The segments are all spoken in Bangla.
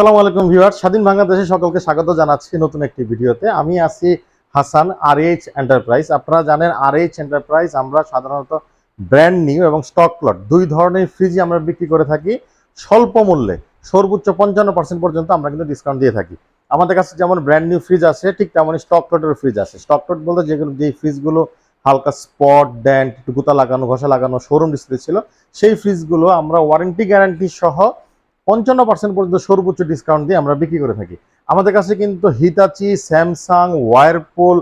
আসসালামু আলাইকুম ভিউয়ার স্বাধীন বাংলাদেশে সকলকে স্বাগত জানাচ্ছি নতুন একটি ভিডিওতে। আমি আছি হাসান আর এইচ এন্টারপ্রাইজ আপনারা জানেন আর এইচ এন্টারপ্রাইজ আমরা সাধারণত ব্র্যান্ড নিউ এবং স্টক লট দুই ধরনের ফ্রিজই আমরা বিক্রি করে থাকি। স্বল্প মূল্যে, সর্বোচ্চ পঞ্চান্ন পার্সেন্ট পর্যন্ত আমরা কিন্তু ডিসকাউন্ট দিয়ে থাকি। আমাদের কাছে যেমন ব্র্যান্ড নিউ ফ্রিজ আছে, ঠিক তেমনই স্টক লটের ফ্রিজ আছে। স্টক লট বলতে যেগুলো যে ফ্রিজগুলো হালকা স্পট ড্যান্ট গুতা লাগানো, ঘষা লাগানো শোরুম ডিসপ্লে ছিল, সেই ফ্রিজগুলো আমরা ওয়ারেন্টি গ্যারান্টি সহ পঞ্চান্ন পার্সেন্ট পর্যন্ত সর্বোচ্চ ডিসকাউন্ট দিয়ে আমরা বিক্রি করে থাকি। আমাদের কাছে কিন্তু হিতাচি স্যামসাং ওয়ারপুল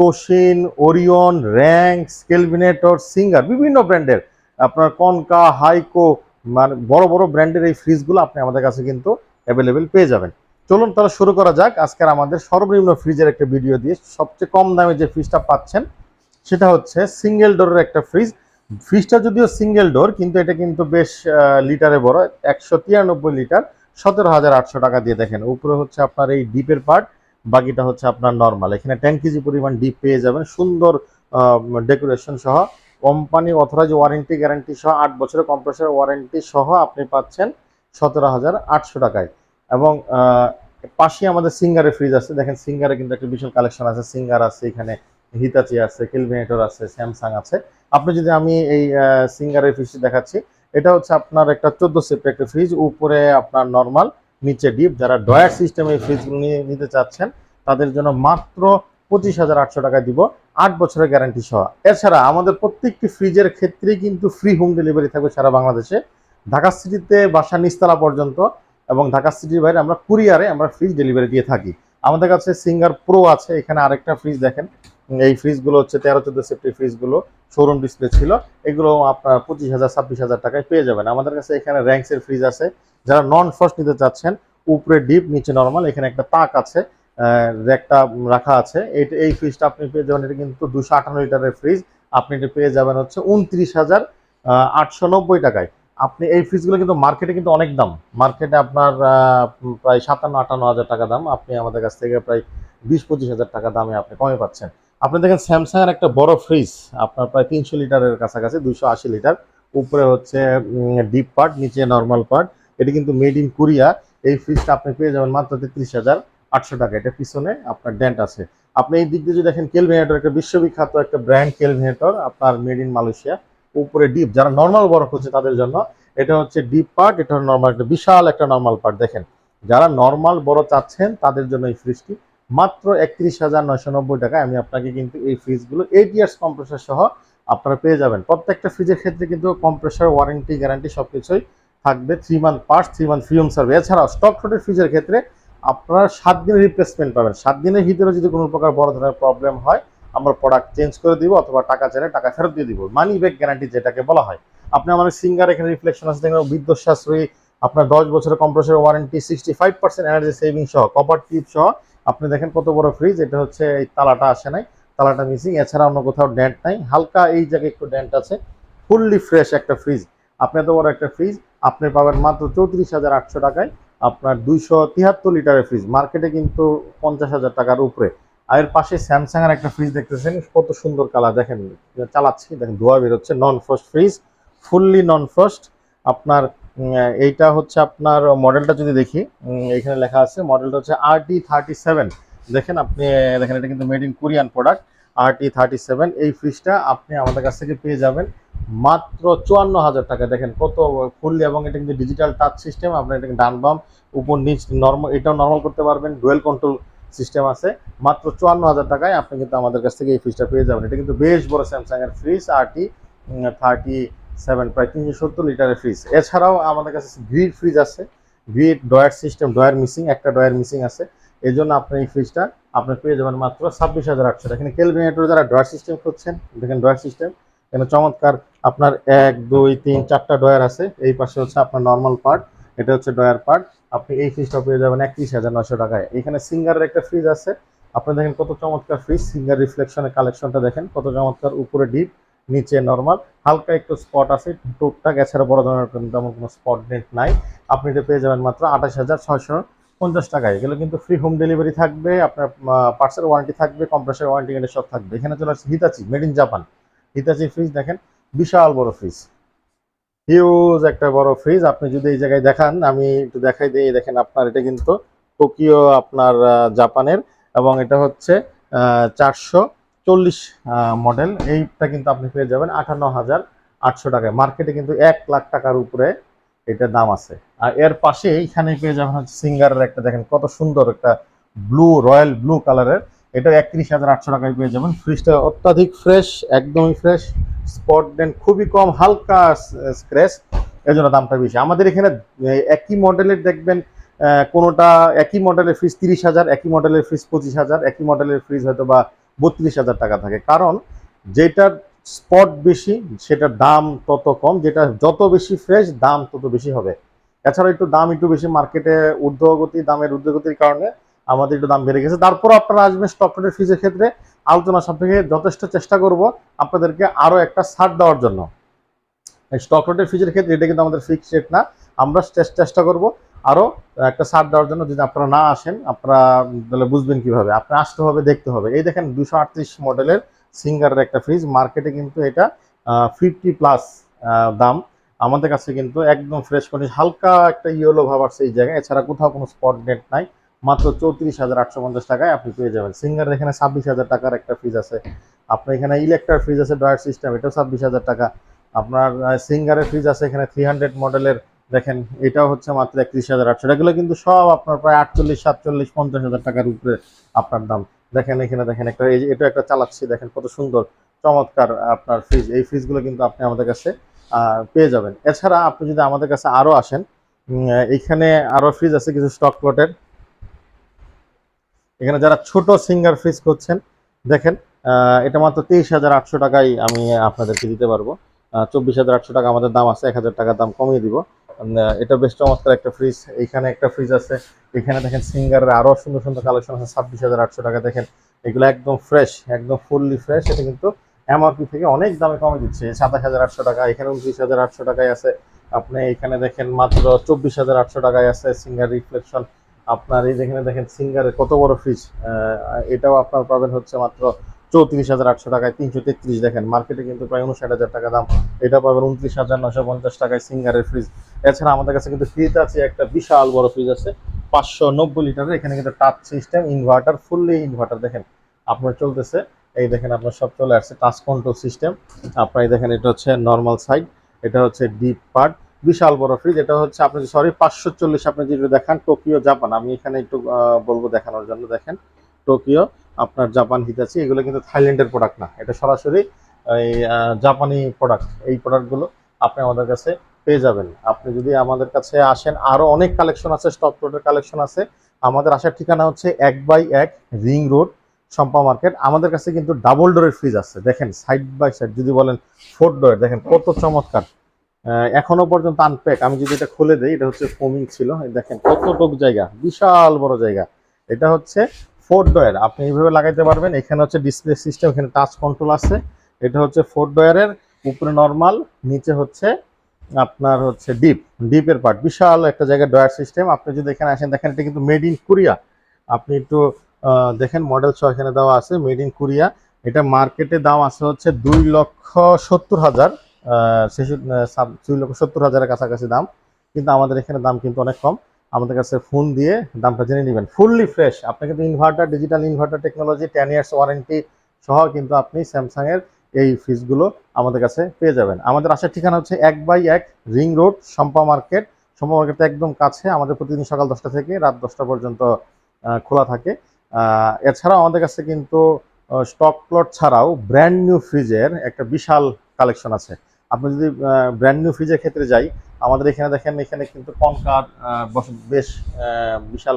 তোশিন ওরিয়ন র্যাঙ্ক স্কেলভিনেটর সিঙ্গার বিভিন্ন ব্র্যান্ডের আপনার কনকা হাইকো মানে বড় বড় ব্র্যান্ডের এই ফ্রিজগুলো আপনি আমাদের কাছে কিন্তু অ্যাভেলেবেল পেয়ে যাবেন। চলুন তাহলে শুরু করা যাক। আজকের আমাদের সর্বনিম্ন ফ্রিজের একটা ভিডিও দিয়ে সবচেয়ে কম দামে যে ফ্রিজটা পাচ্ছেন, সেটা হচ্ছে সিঙ্গেল ডোরের একটা ফ্রিজ ফ্রিজটা যদিও সিঙ্গেল ডোর কিন্তু এটা কিন্তু বেশ লিটারে বড়। একশো তিরানব্বই লিটার, সতেরো হাজার আটশো টাকা দিয়ে দেখেন। উপরে হচ্ছে আপনার এই ডিপের পার্ট বাকিটা হচ্ছে আপনার নর্মাল এখানে টেন কেজি পরিমাণ ডিপ পেয়ে যাবেন, সুন্দর ডেকোরেশন সহ। কোম্পানি অথরাইজ ওয়ারেন্টি গ্যারান্টি সহ, আট বছরের কম্প্রেসার ওয়ারেন্টি সহ আপনি পাচ্ছেন সতেরো হাজার আটশো টাকায়। এবং পাশে আমাদের সিঙ্গারের ফ্রিজ আছে। দেখেন সিঙ্গারে কিন্তু একটা বিশাল কালেকশন আছে। সিঙ্গার আছে এখানে হিতাচি আছে কিলভিনেটর আছে স্যামসাং আছে। আপনি যদি আমি এই সিঙ্গারের ফ্রিজটি দেখাচ্ছি, এটা হচ্ছে আপনার একটা চোদ্দ সেপ্টের একটা ফ্রিজ উপরে আপনার নর্মাল নিচে ডিপ যারা সিস্টেমে এই ফ্রিজগুলো নিয়ে নিতে চাচ্ছেন, তাদের জন্য মাত্র পঁচিশ হাজার আটশো টাকা দিব, আট বছরের গ্যারান্টি সহ। এছাড়া আমাদের প্রত্যেকটি ফ্রিজের ক্ষেত্রেই কিন্তু ফ্রি হোম ডেলিভারি থাকবে সারা বাংলাদেশে। ঢাকা সিটিতে বাসা নিস্তালা পর্যন্ত এবং ঢাকা সিটির বাইরে আমরা কুরিয়ারে আমরা ফ্রিজ ডেলিভারি দিয়ে থাকি। আমাদের কাছে সিঙ্গার প্রো আছে, এখানে আরেকটা ফ্রিজ দেখেন। এই ফ্রিজগুলো হচ্ছে তেরো, চোদ্দ সেফটি ফ্রিজগুলো শোরুম ডিসপ্লে ছিল। এগুলো আপনার পঁচিশ হাজার, ছাব্বিশ হাজার টাকায় পেয়ে যাবেন। আমাদের কাছে এখানে র্যাঙ্কসের ফ্রিজ আছে। যারা নন ফ্রস্ট নিতে চাচ্ছেন, উপরে ডিপ নিচে নর্মাল এখানে একটা তাক আছে র্যাকটা রাখা আছে। এই- এই ফ্রিজটা আপনি পেয়ে যাবেন। এটা কিন্তু দুশো আটান্ন লিটারের ফ্রিজ আপনি এটা পেয়ে যাবেন হচ্ছে উনত্রিশ হাজার আটশো নব্বই টাকায়। আপনি এই ফ্রিজগুলো কিন্তু মার্কেটে কিন্তু অনেক দাম। মার্কেটে আপনার প্রায় সাতান্ন, আটান্ন হাজার টাকা দাম। আপনি আমাদের কাছ থেকে প্রায় বিশ, পঁচিশ হাজার টাকা দামে আপনি কমে পাচ্ছেন। আপনি দেখেন স্যামসাং এর একটা বড় ফ্রিজ আপনার প্রায় তিনশো লিটারের কাছাকাছি, দুইশো আশি লিটার। উপরে হচ্ছে ডিপ পার্ট নিচে নর্মাল পার্ট এটি কিন্তু মেড ইন কোরিয়া এই ফ্রিজটা আপনি পেয়ে যাবেন মাত্র তেত্রিশ হাজার আটশো টাকা। এটা পিছনে আপনার ডেন্ট আছে। আপনি এই দিক দিয়ে যদি দেখেন কেলভিনেটর একটা বিশ্ববিখ্যাত একটা ব্র্যান্ড কেলভিনেটর আপনার মেড ইন মালয়েশিয়া উপরে ডিপ যারা নর্মাল বরফ হচ্ছে তাদের জন্য। এটা হচ্ছে ডিপ পার্ট এটা নর্মাল একটা বিশাল একটা নর্মাল পার্ট দেখেন, যারা নর্মাল বড় চাচ্ছেন, তাদের জন্য এই ফ্রিজটি মাত্র একত্রিশ হাজার নয়শো নব্বই টাকায় আমি আপনাকে কিন্তু এই ফ্রিজগুলো এইট ইয়ার্স কম্প্রেসার সহ আপনারা পেয়ে যাবেন। প্রত্যেকটা ফ্রিজের ক্ষেত্রে কিন্তু কম্প্রেসার ওয়ারেন্টি গ্যারান্টি সব কিছুই থাকবে। Three month parts three month free home service এছাড়াও স্টক ফ্রুটের ফ্রিজের ক্ষেত্রে আপনারা সাত দিনের রিপ্লেসমেন্ট পাবেন। সাত দিনের ভিতরে যদি কোনো প্রকার বড় ধরনের প্রবলেম হয়, আমরা প্রোডাক্ট চেঞ্জ করে দিব অথবা টাকা চাইলে টাকা ফেরত দিয়ে দিব। মানি ব্যাক গ্যারান্টি যেটাকে বলা হয়। আপনি আমাদের সিঙ্গার এখানে রিফ্লেকশন আছে দেখবেন বিদ্যুৎ সাশ্রয়ী, আপনার দশ বছরের compressor warranty sixty five percent energy saving সহ কপার টিপ সহ আপনি দেখেন কত বড় ফ্রিজ এটা হচ্ছে এই তালাটা আসে নাই, তালাটা মিসিং এছাড়া অন্য কোথাও ড্যান্ট নাই, হালকা এই জায়গায় একটু ড্যান্ট আছে ফুললি ফ্রেশ একটা ফ্রিজ আপনি এত বড় একটা ফ্রিজ আপনি পাবেন মাত্র চৌত্রিশ হাজার আটশো টাকায় আপনার দুইশো তিয়াত্তর লিটারের ফ্রিজ মার্কেটে কিন্তু পঞ্চাশ হাজার টাকার উপরে। আর এর পাশে স্যামসাং এর একটা ফ্রিজ দেখতেছেন, কত সুন্দর কালার দেখেন, চালাচ্ছি, দেখেন, ধোয়া বেরোচ্ছে non frost fridge fully non frost আপনার এইটা হচ্ছে আপনার মডেলটা যদি দেখি এখানে লেখা আছে, মডেলটা হচ্ছে আর টি থার্টি সেভেন দেখেন আপনি, দেখেন এটা কিন্তু made in Korean product R T thirty seven এই ফ্রিজটা আপনি আমাদের কাছ থেকে পেয়ে যাবেন মাত্র চুয়ান্ন হাজার টাকা। দেখেন কত ফুললি এবং এটা কিন্তু ডিজিটাল টাচ সিস্টেম আপনি এটাকে ডান বাম উপর নিচ নর্মাল এটাও নর্মাল করতে পারবেন ডুয়েল কন্ট্রোল সিস্টেম আছে। মাত্র চুয়ান্ন হাজার টাকায় আপনি কিন্তু আমাদের কাছ থেকে এই ফ্রিজটা পেয়ে যাবেন। এটা কিন্তু বেশ বড় স্যামসাং এর fridge R T thirty seven, প্রায় তিনশো সত্তর লিটারের ফ্রিজ এছাড়াও আমাদের কাছে গ্রিড ফ্রিজ আছে। Grid drawer system drawer missing একটা ডয়ার মিসিং আছে। এই জন্য আপনি এই ফ্রিজটা আপনার পেয়ে যাবেন মাত্র ছাব্বিশ হাজার আটশো। এখানে কেলভিনেটর যারা ডয়ার সিস্টেম করছেন দেখেন ডয়ার সিস্টেম এখানে চমৎকার আপনার এক, দুই, তিন, চারটা ডয়ার আছে। এই পাশে হচ্ছে আপনার নর্মাল পার্ট এটা হচ্ছে ডয়ার পার্ট আপনি এই ফ্রিজটা পেয়ে যাবেন একত্রিশ হাজার নশো টাকায়। এখানে সিঙ্গারের একটা ফ্রিজ আছে। আপনি দেখেন কত চমৎকার ফ্রিজ সিঙ্গার রিফ্লেকশনের কালেকশনটা দেখেন, কত চমৎকার উপরে ডিপ নিচে নর্মাল হালকা একটু স্পট আছে, টুকটাক, এছাড়া বড় ধরনের তেমন কোনো স্পট নেট নাই। আপনি এটা পেয়ে যাবেন মাত্র আঠাশ হাজার ছয়শো পঞ্চাশ টাকায়। এগুলো কিন্তু ফ্রি হোম ডেলিভারি থাকবে, আপনার পার্সেল ওয়ারেন্টি থাকবে কম্প্রেসার ওয়ারেন্টি এটা সব থাকবে। এখানে চলে আসছে Hitachi made in Japan Hitachi fridge দেখেন, বিশাল বড় ফ্রিজ হিউজ একটা বড় ফ্রিজ আপনি যদি এই জায়গায় দেখান, আমি একটু দেখাই দিই, দেখেন আপনার এটা কিন্তু টোকিও আপনার জাপানের এবং এটা হচ্ছে চারশো চল্লিশ মডেল এইটা কিন্তু আপনি পেয়ে যাবেন আটান্ন হাজার আটশো টাকায়। মার্কেটে কিন্তু এক লাখ টাকার উপরে এটা দাম আছে। আর এর পাশে এইখানে পেয়ে যাবেন হচ্ছে সিঙ্গারের একটা, দেখেন কত সুন্দর একটা ব্লু রয়্যাল ব্লু কালারের এটা একত্রিশ হাজার আটশো টাকায় পেয়ে যাবেন। ফ্রিজটা অত্যাধিক ফ্রেশ একদমই ফ্রেশ স্পট দেন খুবই কম, হালকা স্ক্র্যাচ এই জন্য দামটা বেশি। আমাদের এখানে একই মডেলের দেখবেন কোনোটা একই মডেলের ফ্রিজ তিরিশ হাজার, একই মডেলের ফ্রিজ পঁচিশ হাজার, একই মডেলের ফ্রিজ হয়তো বা বত্রিশ হাজার টাকা থাকে। কারণ যেটার স্পট বেশি, সেটার দাম তত কম, যেটা যত বেশি ফ্রেশ দাম তত বেশি হবে। এছাড়া একটু দাম একটু বেশি মার্কেটে ঊর্ধ্বগতি, দামের ঊর্ধ্বগতির কারণে আমাদের একটু দাম বেড়ে গেছে। তারপর আপনারা আসবেন স্টকটের ফিজের ক্ষেত্রে। আলোচনা সাপেক্ষে যথেষ্ট চেষ্টা করব আপনাদেরকে আরও একটা ছাড় দেওয়ার জন্য। স্টক রোডের ফিজের ক্ষেত্রে এটা কিন্তু আমাদের ফিক্সড রেট না। আমরা চেষ্টা করব আরও একটা সার দেওয়ার জন্য যদি আপনারা না আসেন, আপনারা তাহলে বুঝবেন কীভাবে। আপনি আসতে হবে, দেখতে হবে। এই দেখেন দুশো মডেলের সিঙ্গারের একটা ফ্রিজ মার্কেটে কিন্তু এটা ফিফটি প্লাস দাম। আমাদের কাছে কিন্তু একদম ফ্রেশ কন্ডিশন হালকা একটা ইয়েলো ভাব আসছে এই জায়গায়। এছাড়া কোথাও কোনো স্পট নেট নাই। মাত্র চৌত্রিশ হাজার আটশো পঞ্চাশ টাকায় আপনি পেয়ে যাবেন। সিঙ্গারের এখানে ছাব্বিশ হাজার টাকার একটা ফ্রিজ আছে। আপনার এখানে ইলেকট্রার ফ্রিজ আছে ড্রয়ার সিস্টেম এটাও ছাব্বিশ হাজার টাকা। আপনার সিঙ্গারের ফ্রিজ আছে এখানে থ্রি হান্ড্রেড মডেলের দেখেন এটাও হচ্ছে মাত্র একত্রিশ হাজার আটশো। এগুলো কিন্তু সব আপনার প্রায় আটচল্লিশ সাতচল্লিশ পঞ্চাশ হাজার টাকার উপরে আপনার দাম। দেখেন এখানে দেখেন একটা এই এটা একটা চালাচ্ছি দেখেন কত সুন্দর চমৎকার আপনার ফ্রিজ এই ফ্রিজগুলো কিন্তু আপনি আমাদের কাছে পেয়ে যাবেন। এছাড়া আপনি যদি আমাদের কাছে আরও আসেন উম, এইখানে আরও ফ্রিজ আছে কিছু স্টক প্লটের এখানে যারা ছোট সিঙ্গার ফ্রিজ করছেন দেখেন এটা মাত্র তেইশ হাজার আটশো টাকায় আমি আপনাদেরকে দিতে পারব। চব্বিশ হাজার আটশো টাকা আমাদের দাম আছে এক হাজার টাকার দাম কমিয়ে দিব। এটা বেশ চমৎকার একটা ফ্রিজ এইখানে একটা ফ্রিজ আছে। এখানে দেখেন সিঙ্গারের আরও সুন্দর সুন্দর কালেকশন আছে। ছাব্বিশ হাজার আটশো টাকা দেখেন। এগুলো একদম ফ্রেশ একদম ফুললি ফ্রেশ এটা কিন্তু এমআরপি থেকে অনেক দামে কমে দিচ্ছে। সাতাশ হাজার আটশো টাকা এখানে উনত্রিশ হাজার আটশো টাকায় আছে। আপনি এখানে দেখেন মাত্র চব্বিশ হাজার আটশো টাকায় আছে সিঙ্গার রিফ্লেকশন আপনার এই যেখানে দেখেন সিঙ্গারের কত বড় ফ্রিজ এটাও আপনার পাবেন হচ্ছে মাত্র চৌত্রিশ হাজার আটশো টাকায়। তিনশো তেত্রিশ দেখেন। মার্কেটে কিন্তু প্রায় উনষাট হাজার টাকা দাম। এটা পাবেন উনত্রিশ হাজার নশো পঞ্চাশ টাকায় সিঙ্গারের ফ্রিজ এছাড়া আমাদের কাছে কিন্তু ফ্রিজ আছে, একটা বিশাল বড় ফ্রিজ আছে, পাঁচশো নব্বই লিটারের, এখানে কিন্তু touch system inverter fully inverter দেখেন, আপনার চলতেছে, এই দেখেন আপনার সব চলে আসছে টাচ কন্ট্রোল সিস্টেম আপনার এই দেখেন, এটা হচ্ছে নর্মাল সাইড এটা হচ্ছে ডিপ পার্ট বিশাল বড় ফ্রিজ এটা হচ্ছে আপনি সরি পাঁচশো চল্লিশ, আপনি যেটা দেখান টোকিও জাপান আমি এখানে একটু বলব দেখানোর জন্য, দেখেন টোকিও আপনার জাপান হিতাচি এগুলো কিন্তু থাইল্যান্ডের প্রোডাক্ট না, এটা সরাসরি, এই জাপানি প্রোডাক্ট এই প্রোডাক্টগুলো আপনি আমাদের কাছে পেয়ে যাবেন। আপনি যদি আমাদের কাছে আসেন, আরও অনেক কালেকশন আছে স্টক প্লটের কালেকশন আছে। আমাদের আসার ঠিকানা হচ্ছে এক বাই এক রিং রোড সম্পা মার্কেট। আমাদের কাছে কিন্তু ডাবল ডোরের ফ্রিজ আছে। দেখেন সাইড বাই সাইড যদি বলেন ফোর ডোরের দেখেন কত চমৎকার। এখনও পর্যন্ত আনপ্যাক আমি যদি এটা খুলে দিই, এটা হচ্ছে ফোমিং ছিল। দেখেন কতটুক জায়গা, বিশাল বড় জায়গা। এটা হচ্ছে ফোর ডয়ের আপনি এইভাবে লাগাইতে পারবেন। এখানে হচ্ছে ডিসপ্লে সিস্টেম এখানে টাচ কন্ট্রোল আছে। এটা হচ্ছে ফোর ডয়ারের উপরে নর্মাল নিচে হচ্ছে আপনার হচ্ছে ডিপ ডিপের পার্ট বিশাল একটা জায়গায় ডয়ার সিস্টেম আপনি যদি এখানে আসেন, দেখেন এটা কিন্তু মেড ইন কোরিয়া আপনি একটু দেখেন মডেল ছ এখানে দেওয়া আছে মেড ইন কোরিয়া এটা মার্কেটে দাম আছে হচ্ছে দুই লক্ষ সত্তর হাজার দুই লক্ষ সত্তর হাজারের কাছাকাছি দাম। কিন্তু আমাদের এখানে দাম কিন্তু অনেক কম। আমাদের কাছে ফোন দিয়ে দামটা জেনে নেবেন। ফুললি ফ্রেশ আপনি কিন্তু inverter digital inverter technology ten years warranty সহ কিন্তু আপনি স্যামসাং এর এই ফ্রিজগুলো আমাদের কাছে পেয়ে যাবেন। আমাদের আসার ঠিকানা হচ্ছে এক বাই এক ring road Sampa market. Sampa market একদম কাছে, আমাদের প্রতিদিন সকাল দশটা থেকে রাত দশটা পর্যন্ত খোলা থাকে। এছাড়াও আমাদের কাছে কিন্তু স্টক প্লট ছাড়াও ব্র্যান্ড নিউ ফ্রিজের একটা বিশাল কালেকশন আছে। আপনি যদি ব্র্যান্ড নিউ ফ্রিজের ক্ষেত্রে যাই, আমাদের এখানে দেখেন, এখানে কিন্তু কনকার বেশ বিশাল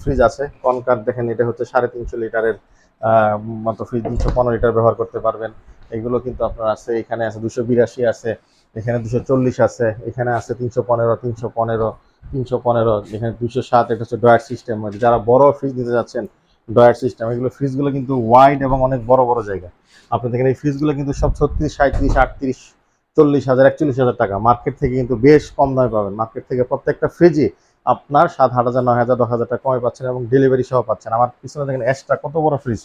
ফ্রিজ আছে। কনকার দেখেন, এটা হচ্ছে সাড়ে তিনশো লিটারের আহ, মতো ফ্রিজ দুশো পনেরো লিটার ব্যবহার করতে পারবেন। এগুলো কিন্তু আপনার আছে এখানে আছে দুশো বিরাশি আছে এখানে দুশো চল্লিশ আছে এখানে আছে তিনশো পনেরো তিনশো পনেরো তিনশো পনেরো এখানে দুশো সাত এটা হচ্ছে ডয়ার সিস্টেম। যারা বড় ফ্রিজ নিতে যাচ্ছেন ডয়ার সিস্টেম এগুলো ফ্রিজগুলো কিন্তু ওয়াইড এবং অনেক বড় বড় জায়গা। আপনি দেখেন এই ফ্রিজগুলো কিন্তু সব ছত্রিশ সাঁত্রিশ আটত্রিশ চল্লিশ হাজার একচল্লিশ হাজার টাকা। মার্কেট থেকে কিন্তু বেশ কম দামে পাবেন। মার্কেট থেকে প্রত্যেকটা ফ্রিজই আপনার সাত হাজার, নয় হাজার, দশ হাজার টাকা কমে পাচ্ছেন এবং ডেলিভারি সহ পাচ্ছেন। আমার পিছনে দেখেন এক্সট্রা কত বড় ফ্রিজ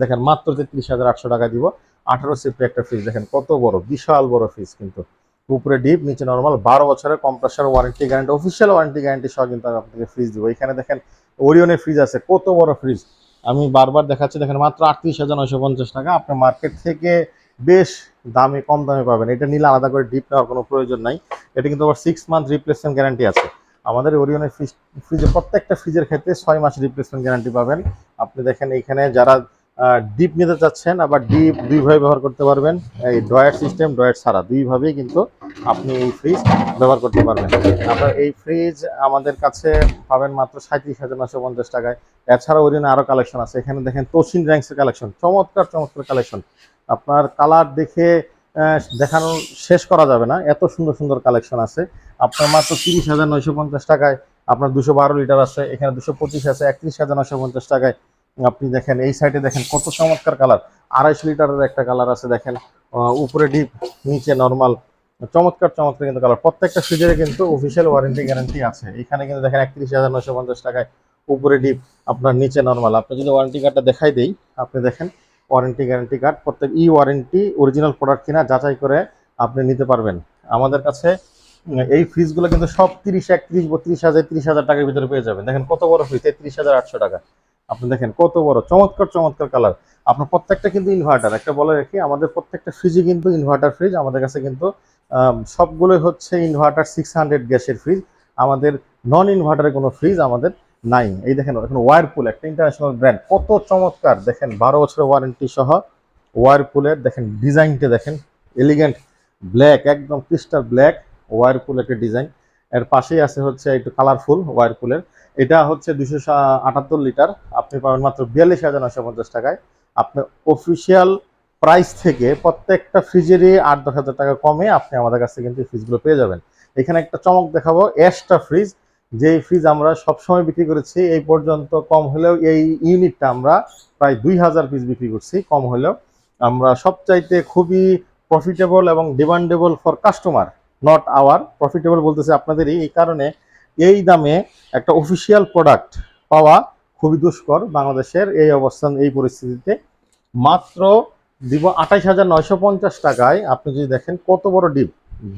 দেখেন মাত্র তেত্রিশ হাজার আটশো টাকা দিব। আঠারো সিফটি একটা ফ্রিজ দেখেন কত বড়, বিশাল বড় ফ্রিজ কিন্তু। উপরে ডিপ নিচে নর্মাল বারো বছরের compressor warranty guarantee official warranty guarantee সহ কিন্তু আমি আপনাকে ফ্রিজ দিব। এখানে দেখেন ওরিয়নের ফ্রিজ আছে, কত বড় ফ্রিজ আমি বারবার দেখাচ্ছি, দেখেন মাত্র আটত্রিশ হাজার নয়শো পঞ্চাশ টাকা। আপনি মার্কেট থেকে বেশ দামে, কম দামে পাবেন। এটা নিলে আলাদা করে ডিপ নেওয়ার কোনো প্রয়োজন নাই। এটা কিন্তু আবার সিক্স মান্থ রিপ্লেসমেন্ট গ্যারান্টি আছে। আমাদের ওরিয়নের ফ্রিজ ফ্রিজে প্রত্যেকটা ফ্রিজের ক্ষেত্রে ছয় মাস রিপ্লেসমেন্ট গ্যারান্টি পাবেন। আপনি দেখেন এখানে যারা ডিপ নিতে চাচ্ছেন, আবার ডিপ দুইভাবে ব্যবহার করতে পারবেন। এই ড্রয়ার সিস্টেম ড্রয়ার ছাড়া দুইভাবেই কিন্তু আপনি এই ফ্রিজ ব্যবহার করতে পারবেন। আপনার এই ফ্রিজ আমাদের কাছে পাবেন মাত্র সাঁত্রিশ হাজার নশো পঞ্চাশ টাকায়। এছাড়া ওরিয়নে আরও কালেকশন আছে। এখানে দেখেন তোশিন র্যাঙ্কসের কালেকশন চমৎকার চমৎকার কালেকশন আপনার কালার দেখে দেখানো শেষ করা যাবে না। এত সুন্দর সুন্দর কালেকশন আছে। আপনার মাত্র তিরিশ হাজার নয়শো পঞ্চাশ টাকায় আপনার দুশো বারো লিটার আছে। এখানে দুশো পঁচিশ আছে, একত্রিশ হাজার নয়শো পঞ্চাশ টাকায়। আপনি দেখেন, এই সাইডে দেখেন কত চমৎকার কালার আড়াইশো লিটারের একটা কালার আছে, দেখেন। উপরে ডিপ নিচে নর্মাল চমৎকার চমৎকার কিন্তু কালার প্রত্যেকটা ফ্রিজের কিন্তু অফিসিয়াল ওয়ারেন্টি গ্যারান্টি আছে। এখানে কিন্তু দেখেন একত্রিশ হাজার নয়শো পঞ্চাশ টাকায় উপরে ডিপ আপনার নিচে নর্মাল আপনি যদি ওয়ারেন্টি কার্ডটা দেখাই দেই, আপনি দেখেন ওয়ারেন্টি গ্যারান্টি কার্ড, প্রত্যেক ই ওয়ারেন্টি অরিজিনাল প্রোডাক্ট কিনা যাচাই করে আপনি নিতে পারবেন। আমাদের কাছে এই ফ্রিজগুলো কিন্তু সব তিরিশ, একত্রিশ, বত্রিশ হাজার, তিরিশ হাজার টাকার ভিতরে পেয়ে যাবেন। দেখেন কত বড় ফ্রিজ তেত্রিশ হাজার আটশো টাকা। আপনি দেখেন কত বড়, চমৎকার চমৎকার কালার আপনার প্রত্যেকটা কিন্তু ইনভার্টার একটা বলে রাখি, আমাদের প্রত্যেকটা ফ্রিজই কিন্তু ইনভার্টার ফ্রিজ আমাদের কাছে কিন্তু সবগুলোই হচ্ছে ইনভার্টার সিক্স হান্ড্রেড গ্যাসের ফ্রিজ আমাদের নন ইনভার্টারের কোনো ফ্রিজ আমাদের নাই এই দেখেন, এখন ওয়ারপুল একটা ইন্টারন্যাশনাল ব্র্যান্ড কত চমৎকার। দেখেন, বারো বছরের ওয়ারেন্টি সহ ওয়ারপুলের দেখেন ডিজাইনটা দেখেন এলিগেন্ট ব্ল্যাক একদম ক্রিস্টাল ব্ল্যাক ওয়ারপুল একটা ডিজাইন এর পাশেই আছে হচ্ছে একটু কালারফুল ওয়ারপুলের এটা হচ্ছে দুশো আটাত্তর লিটার। আপনি পাবেন মাত্র বিয়াল্লিশ হাজার নশো পঞ্চাশ টাকায়। আপনি অফিসিয়াল প্রাইস থেকে প্রত্যেকটা ফ্রিজেরই আট দশ হাজার টাকা কমে আপনি আমাদের কাছে কিন্তু ফ্রিজগুলো পেয়ে যাবেন। এখানে একটা চমক দেখাবো এক্সট্রা ফ্রিজ যেই ফ্রিজ আমরা সবসময় বিক্রি করেছি, এই পর্যন্ত কম হলেও এই ইউনিটটা আমরা প্রায় দুই হাজার পিস বিক্রি করছি, কম হলেও। আমরা সবচাইতে খুবই প্রফিটেবল এবং demandable for customer not our profitable বলতেছে আপনাদেরই, এই কারণে এই দামে একটা অফিসিয়াল প্রোডাক্ট পাওয়া খুবই দুষ্কর বাংলাদেশের এই অবস্থান, এই পরিস্থিতিতে। মাত্র দিব আঠাইশ হাজার নয়শো পঞ্চাশ টাকায়, আপনি যদি দেখেন কত বড় ডিপ,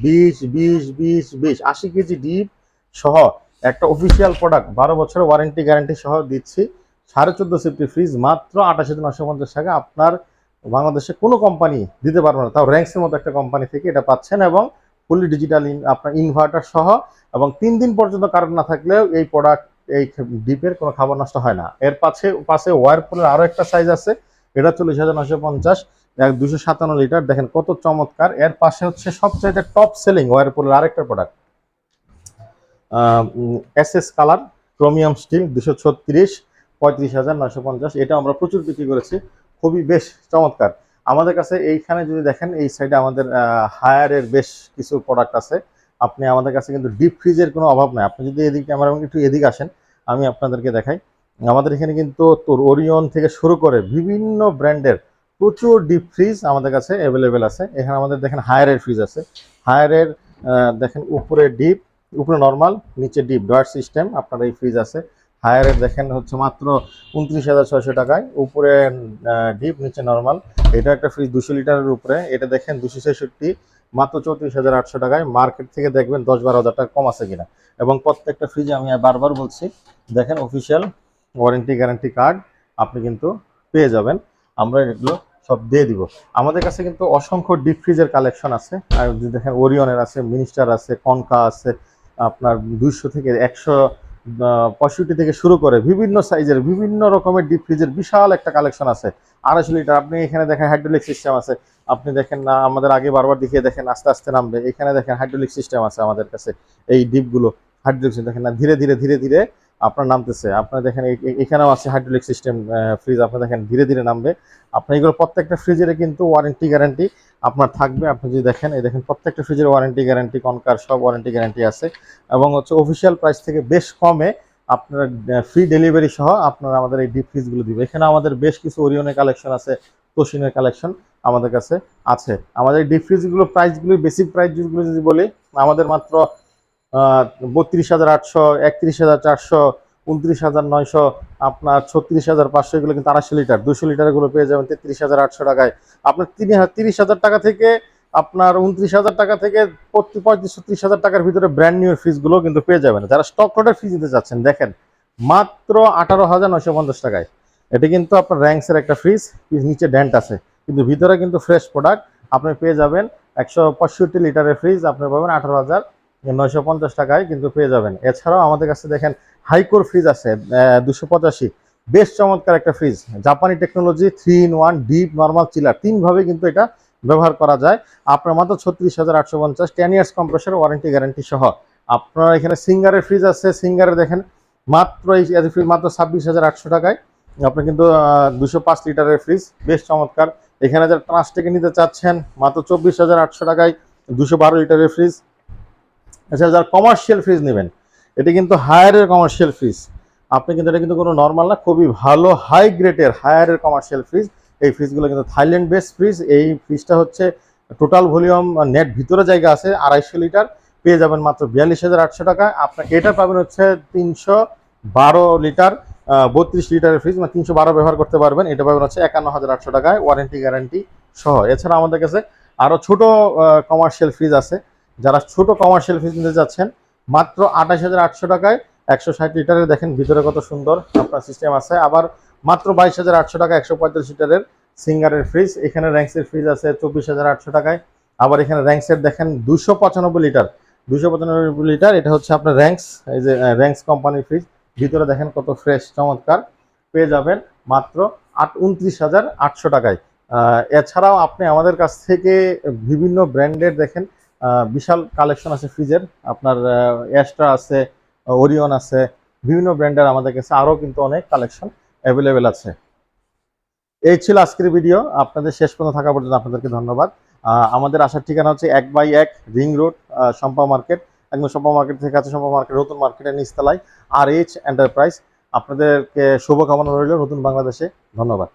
বিশ বিশ বিশ বিশ, আশি কেজি ডিপ সহ একটা অফিসিয়াল প্রোডাক্ট বারো বছরের ওয়ারেন্টি গ্যারান্টি সহ দিচ্ছি। সাড়ে চোদ্দ সেফটি ফ্রিজ মাত্র আঠাশ হাজার নশো পঞ্চাশ টাকা। আপনার বাংলাদেশে কোনো কোম্পানি দিতে পারবে না। তাও র্যাঙ্কসের মতো একটা কোম্পানি থেকে এটা পাচ্ছেন এবং ফুলি ডিজিটাল আপনার ইনভার্টার সহ এবং তিন দিন পর্যন্ত কারেন্ট না থাকলেও এই প্রোডাক্ট এই ডিপের কোনো খাবার নষ্ট হয় না। এর পাশে পাশে ওয়ারপুলের আরও একটা সাইজ আছে। এটা চল্লিশ হাজার নশো পঞ্চাশ দুশো সাতান্ন লিটার দেখেন কত চমৎকার। এর পাশে হচ্ছে সবচাইতে টপ সেলিং ওয়ারপুলের আরেকটা product S S colour chromium steel দুশো ছত্রিশ, পঁয়ত্রিশ হাজার নশো পঞ্চাশ। এটা আমরা প্রচুর বিক্রি করেছি। খুবই বেশ চমৎকার। আমাদের কাছে এইখানে যদি দেখেন, এই সাইডে আমাদের হায়ারের বেশ কিছু প্রোডাক্ট আছে। আপনি আমাদের কাছে কিন্তু ডিপ ফ্রিজের কোনো অভাব নাই। আপনি যদি এদিকে আমার একটু এদিকে আসেন, আমি আপনাদেরকে দেখাই। আমাদের এখানে কিন্তু তোর ওরিয়ন থেকে শুরু করে বিভিন্ন ব্র্যান্ডের প্রচুর ডিপ ফ্রিজ আমাদের কাছে অ্যাভেলেবেল আছে। এখানে আমাদের দেখেন হায়ারের ফ্রিজ আছে। হায়ারের দেখেন উপরে ডিপ উপরে নর্মাল নিচে ডিপ ডয়ার সিস্টেম আপনার এই ফ্রিজ আছে। হায়ারের দেখেন হচ্ছে মাত্র উনত্রিশ হাজার ছয়শো টাকায়। উপরে ডিপ নিচে নর্মাল এটা একটা ফ্রিজ দুশো লিটারের উপরে। এটা দেখেন দুশো ছেষট্টি, মাত্র চৌত্রিশ হাজার আটশো টাকায়। মার্কেট থেকে দেখবেন দশ বারো হাজার টাকা কম আছে কিনা। এবং প্রত্যেকটা ফ্রিজে আমি বারবার বলছি, দেখেন অফিসিয়াল ওয়ারেন্টি গ্যারান্টি কার্ড আপনি কিন্তু পেয়ে যাবেন। আমরা এগুলো সব দিয়ে দিব। আমাদের কাছে কিন্তু অসংখ্য ডিপ ফ্রিজের কালেকশন আছে। আর দেখেন ওরিয়নের আছে মিনিস্টার আছে কনকা আছে আপনার দুইশো থেকে একশো পঁয়ষট্টি থেকে শুরু করে বিভিন্ন সাইজের, বিভিন্ন রকমের ডিপ ফ্রিজের বিশাল একটা কালেকশন আছে। আড়াইশো লিটার আপনি এখানে দেখেন হাইড্রোলিক সিস্টেম আছে। আপনি দেখেন না, আমাদের আগে বারবার দেখিয়ে দেখেন, আস্তে আস্তে নামবে। এখানে দেখেন হাইড্রোলিক সিস্টেম আছে আমাদের কাছে, এই ডিপগুলো হাইড্রোলিক দেখেন না, ধীরে ধীরে ধীরে ধীরে আপনার নামতেছে। আপনার দেখেন এখানেও আছে হাইড্রোলিক সিস্টেম ফ্রিজ আপনার দেখেন, ধীরে ধীরে নামবে। আপনার এগুলো প্রত্যেকটা ফ্রিজের কিন্তু ওয়ারেন্টি গ্যারান্টি আপনার থাকবে, আপনি যদি দেখেন, এই দেখেন প্রত্যেকটা ফ্রিজের ওয়ারেন্টি গ্যারান্টি কনকার সব ওয়ারেন্টি গ্যারান্টি আছে। এবং হচ্ছে অফিসিয়াল প্রাইস থেকে বেশ কমে আপনার ফ্রি ডেলিভারি সহ আপনারা আমাদের এই ডিপ ফ্রিজগুলো দিবে। এখানে আমাদের বেশ কিছু ওরিয়নের কালেকশন আছে তোশিনের কালেকশন আমাদের কাছে আছে। আমাদের ডিপ ফ্রিজগুলো প্রাইসগুলো বেসিক প্রাইসগুলো যদি বলি, আমাদের মাত্র বত্রিশ হাজার আটশো, একত্রিশ হাজার চারশো উনত্রিশ হাজার নয়শো, আপনার ছত্রিশ হাজার পাঁচশো, এগুলো কিন্তু আড়াইশো লিটার। দুশো লিটারগুলো পেয়ে যাবেন তেত্রিশ হাজার আটশো টাকায়। আপনার তিন তিরিশ হাজার টাকা থেকে আপনার উনত্রিশ হাজার টাকা থেকে পঁয়ত্রিশ ছত্রিশ হাজার টাকার ভিতরে ব্র্যান্ড নিউ ফ্রিজগুলো কিন্তু পেয়ে যাবেন। যারা স্টক লটের ফ্রিজ নিতে চাচ্ছেন, দেখেন, মাত্র আঠারো হাজার নয়শো পঞ্চাশ টাকায়। এটি কিন্তু আপনার র্যাঙ্কসের একটা ফ্রিজ নিচে ড্যান্ট আছে। কিন্তু ভিতরে কিন্তু ফ্রেশ প্রোডাক্ট আপনি পেয়ে যাবেন একশো পঁয়ষট্টি লিটারের ফ্রিজ আপনি পাবেন আঠারো হাজার নয়শো পঞ্চাশ টাকায় কিন্তু পেয়ে যাবেন। এছাড়াও আমাদের কাছে দেখেন হাইকোর ফ্রিজ আছে দুশো পঁচাশি। বেশ চমৎকার একটা ফ্রিজ। জাপানি technology, three in one, deep, normal chiller. তিনভাবে কিন্তু এটা ব্যবহার করা যায়। আপনার মাত্র ছত্রিশ হাজার আটশো পঞ্চাশ, ten years compressor warranty, guarantee সহ। আপনার এখানে সিঙ্গারের ফ্রিজ আছে, সিঙ্গারে দেখেন মাত্র এই ফ্রিজ, মাত্র ছাব্বিশ হাজার আটশো টাকায়। আপনি কিন্তু দুশো পাঁচ লিটারের ফ্রিজ। বেশ চমৎকার। এখানে যারা ট্রান্স থেকে নিতে চাচ্ছেন, মাত্র চব্বিশ হাজার আটশো টাকায় দুশো বারো লিটারের ফ্রিজ। এছাড়া যারা কমার্শিয়াল ফ্রিজ নেবেন, এটি কিন্তু হায়ারের কমার্শিয়াল ফ্রিজ আপনি কিন্তু এটা কিন্তু কোনো নর্মাল না, খুবই ভালো হাই গ্রেডের হায়ারের কমার্শিয়াল ফ্রিজ এই ফ্রিজগুলো কিন্তু থাইল্যান্ড বেস ফ্রিজ এই ফ্রিজটা হচ্ছে টোটাল ভলিউম নেট ভিতরে জায়গা আছে, আড়াইশো লিটার, পেয়ে যাবেন মাত্র বিয়াল্লিশ হাজার আটশো টাকা। আপনার এটা পাবেন হচ্ছে তিনশো বারো লিটার বত্রিশ লিটারের ফ্রিজ মানে তিনশো বারো ব্যবহার করতে পারবেন। এটা পাবেন হচ্ছে একান্ন হাজার আটশো টাকায় ওয়ারেন্টি গ্যারান্টি সহ। এছাড়া আমাদের কাছে আরও ছোট কমার্শিয়াল ফ্রিজ আছে। যারা ছোট কমার্শিয়াল ফ্রিজ নিতে যাচ্ছেন, মাত্র আঠাশ হাজার আটশো টাকায় একশো ষাট লিটারের দেখেন ভিতরে কত সুন্দর আপনার সিস্টেম আছে। আবার মাত্র বাইশ হাজার আটশো টাকা একশো পঁয়তাল্লিশ লিটারের সিঙ্গারের ফ্রিজ এখানে র্যাঙ্কসের ফ্রিজ আছে চব্বিশ হাজার আটশো টাকায়। আবার এখানে র্যাঙ্কসের দেখেন দুশো পঁচানব্বই লিটার, দুশো পঁচানব্বই লিটার, এটা হচ্ছে আপনার র্যাঙ্কস এই যে র্যাঙ্কস কোম্পানির ফ্রিজ ভিতরে দেখেন কত ফ্রেশ চমৎকার, পেয়ে যাবেন মাত্র আট, উনত্রিশ হাজার আটশো টাকায়। এছাড়াও আপনি আমাদের কাছ থেকে বিভিন্ন ব্র্যান্ডের দেখেন বিশাল কালেকশন আছে ফ্রিজের। আপনার অ্যাস্ট্রা আছে ওরিয়ন আছে, বিভিন্ন ব্র্যান্ডের আমাদের কাছে আরও কিন্তু অনেক কালেকশন অ্যাভেলেবেল আছে। এই ছিল আজকের ভিডিও আপনাদের শেষ পর্যন্ত থাকা পর্যন্ত আপনাদেরকে ধন্যবাদ। আমাদের আসার ঠিকানা হচ্ছে এক বাই এক রিং রোড সম্পা মার্কেট, একদম সম্পা মার্কেট থেকে আছে সম্পা মার্কেট, নতুন মার্কেটের নিচতলায় আর এইচ এন্টারপ্রাইজ আপনাদেরকে শুভকামনা রইল। নতুন বাংলাদেশে। ধন্যবাদ।